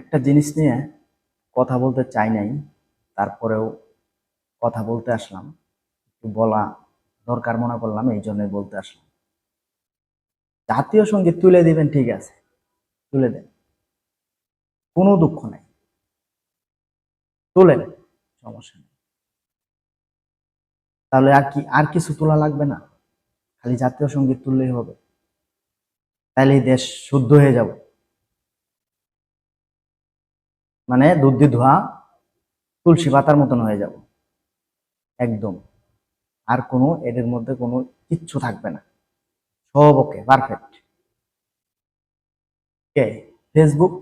একটা জিনিস নিয়ে কথা বলতে চাই নাই, তারপরেও কথা বলতে আসলাম। একটু বলা দরকার মনে করলাম, এই জন্যই বলতে আসলাম। জাতীয় সংগীত তুলে দিবেন, ঠিক আছে, তুলে দেন। কোনো দুঃখ নাই। তুলেন সমস্যা নেই। তাহলে আর কি, আর কিছু তোলা লাগবে না? খালি জাতীয় সংগীত তুললেই হবে। তাহলে দেশ শুদ্ধ হয়ে যাবে। মানে দুধ ধোয়া তুলসী পাতার মতন হয়ে যাব। একদম। আর কোনো এদের মধ্যে কোনো কিচ্ছু থাকবে না। সব ওকে, পারফেক্ট। কে? ফেসবুক,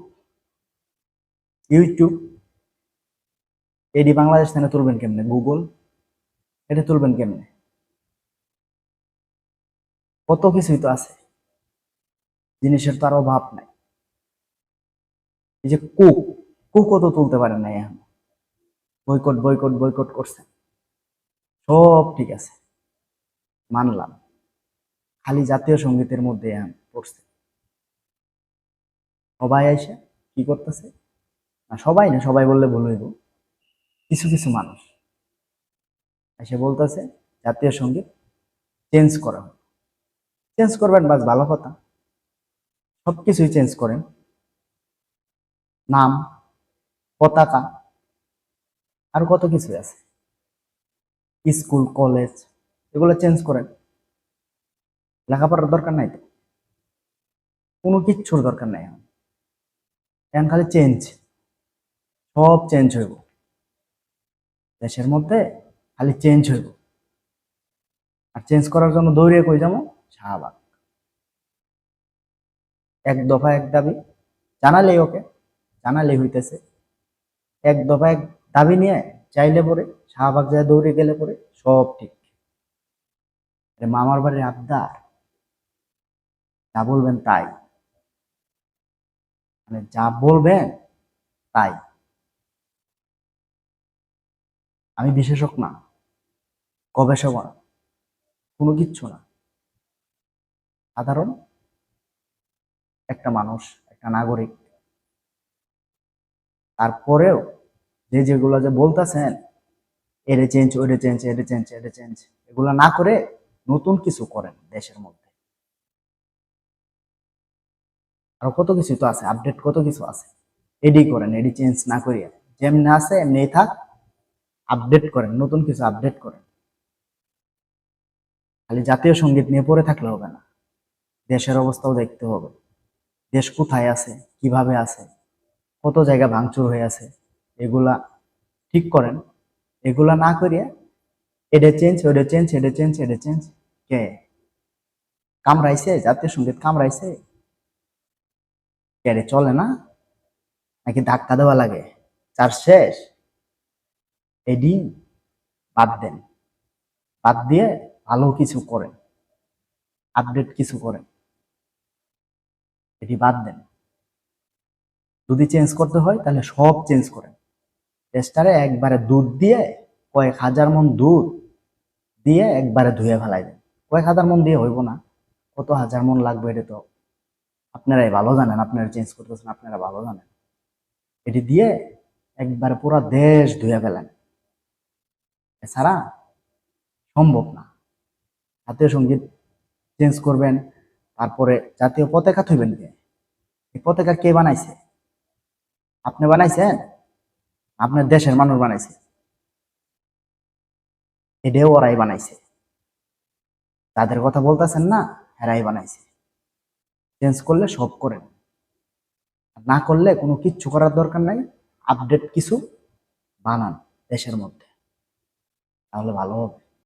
ইউটিউব, এডি বাংলাদেশ থেকে তুলবেন কেমনে? গুগল, এটা তুলবেন কেমনে? কত কিছুই তো আছে। জিনিসের তো আর অভাব নাই। এই যে কুক কুকও তো তুলতে পারে না এখন। বয়কট বয়কট বয়কট করছে। সব ঠিক আছে। মানলাম। খালি জাতীয় সঙ্গীতের মধ্যে এখন পড়ছে। সবাই এসে কি করতেছে? না, সবাই না, সবাই বললে ভুল হইব। কিছু কিছু মানুষ এসে বলতেছে, জাতীয় সংগীত চেঞ্জ করা হবে চেঞ্জ করবেন, বাস ভালো কথা। সব কিছুই চেঞ্জ করেন। নাম পতাকা। আর কত কিছু আছে। স্কুল, কলেজ, এগুলো চেঞ্জ করেন লেখাপড়ার দরকার নাই তো। কোনো কিচ্ছুর দরকার নাই এখন। খালি চেঞ্জ সব চেঞ্জ হইব। দেশের মধ্যে খালি চেঞ্জ হইব। আর চেঞ্জ করার জন্য দৌড়িয়ে কই যাব? শাহবাগ। এক দফা এক দাবি। জানালেই ওকে, জানালেই হইতেছে। এক দফা এক দাবি নিয়ে চাইলে পরে, শাহবাগ যায় দৌড়ে গেলে পরে, সব ঠিক। মামার বাড়ির আবদার, যা বলবেন তাই। মানে যা বলবেন তাই। আমি বিশেষজ্ঞ না, গবেষক না, কোনো কিচ্ছু না। সাধারণ একটা মানুষ, একটা নাগরিক। তারপরেও যে যেগুলো যে বলতেছেন, এরে চেঞ্জ ওরে চেঞ্জ এরে চেঞ্জ এরে চেঞ্জ এগুলো না করে নতুন কিছু করেন দেশের মধ্যে। আরও কত কিছু তো আছে আপডেট কত কিছু আছে। এডি করেন এডি চেঞ্জ না করিয়া। যেমনি আছে, এমনি থাক আপডেট করেন, নতুন কিছু আপডেট করেন। খালি জাতীয় সংগীত নিয়ে পড়ে থাকলে হবে না। দেশের অবস্থাও দেখতে হবে। দেশ কোথায় আছে, কীভাবে আছে, কত জায়গা ভাঙচুর হয়ে আছে। এগুলা ঠিক করেন। এগুলা না করিয়ে এটা চেঞ্জ ওটা চেঞ্জ এটা চেঞ্জ এটা চেঞ্জ কে? কামড়াইছে, জাতীয় সংগীত কামড়াইছে? কে চলে না? নাকি ধাক্কা দেওয়া লাগে? চার শেষ? এডি বাদ দেন। বাদ দিয়ে ভালো কিছু করেন। আপডেট কিছু করেন। এটি বাদ দেন। যদি চেঞ্জ করতে হয়, তাহলে সব চেঞ্জ করেন। টেস্টারে একবারে দুধ দিয়ে কয়েক হাজার মন দুধ দিয়ে একবারে ধুয়ে ফেলাই দেন। কয়েক হাজার মন দিয়ে হইব না, কত হাজার মন লাগবে এটা তো আপনারাই ভালো জানেন, আপনারা চেঞ্জ করতেছেন, আপনারা ভালো জানেন। এটি দিয়ে একবারে পুরা দেশ ধুয়ে ফেলেন। এছাড়া সম্ভব না। জাতীয় সংগীত চেঞ্জ করবেন, তারপরে জাতীয় পতাকা থইবেন কে? এই পতাকা কে বানাইছে? আপনি বানাইছেন? আপনার দেশের মানুষ বানাইছে। এটাও ওরাই বানাইছে। তাদের কথা বলতেছেন না, এরাই বানাইছে। চেঞ্জ করলে সব করেন। না করলে কোনো কিচ্ছু করার দরকার নাই। আপডেট কিছু বানান দেশের মধ্যে। তাহলে ভালো হবে।